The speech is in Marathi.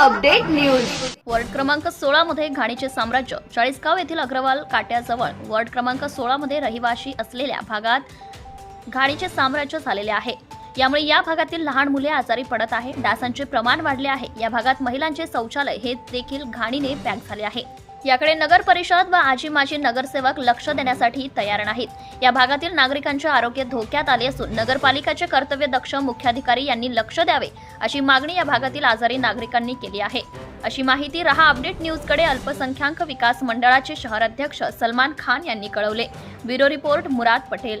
Update news. वॉर्ड क्रमांक सोळा मध्ये घाणीचे साम्राज्य चाळीसगाव येथील अग्रवाल काट्याजवळ वॉर्ड क्रमांक सोळा मध्ये रहिवाशी असलेल्या भागात घाणीचे साम्राज्य झालेले आहे. यामुळे या भागातील लहान मुले आजारी पडत आहे डासांचे प्रमाण वाढले आहे. या भागात महिलांचे शौचालय हे देखील घाणीने पॅक झाले आहे. याकडे नगर परिषद व आजी माजी नगरसेवक लक्ष देण्यासाठी तयार नाहीत. या भागातील नागरिकांचे आरोग्य धोक्यात आले असून नगरपालिकाचे कर्तव्य दक्ष मुख्याधिकारी यांनी लक्ष द्यावे अशी मागणी या भागातील आजारी नागरिकांनी केली आहे. अशी माहिती रहा अपडेट न्यूजकडे अल्पसंख्याक विकास मंडळाचे शहर अध्यक्ष सलमान खान यांनी कळवले. Bureau report Murad Patel.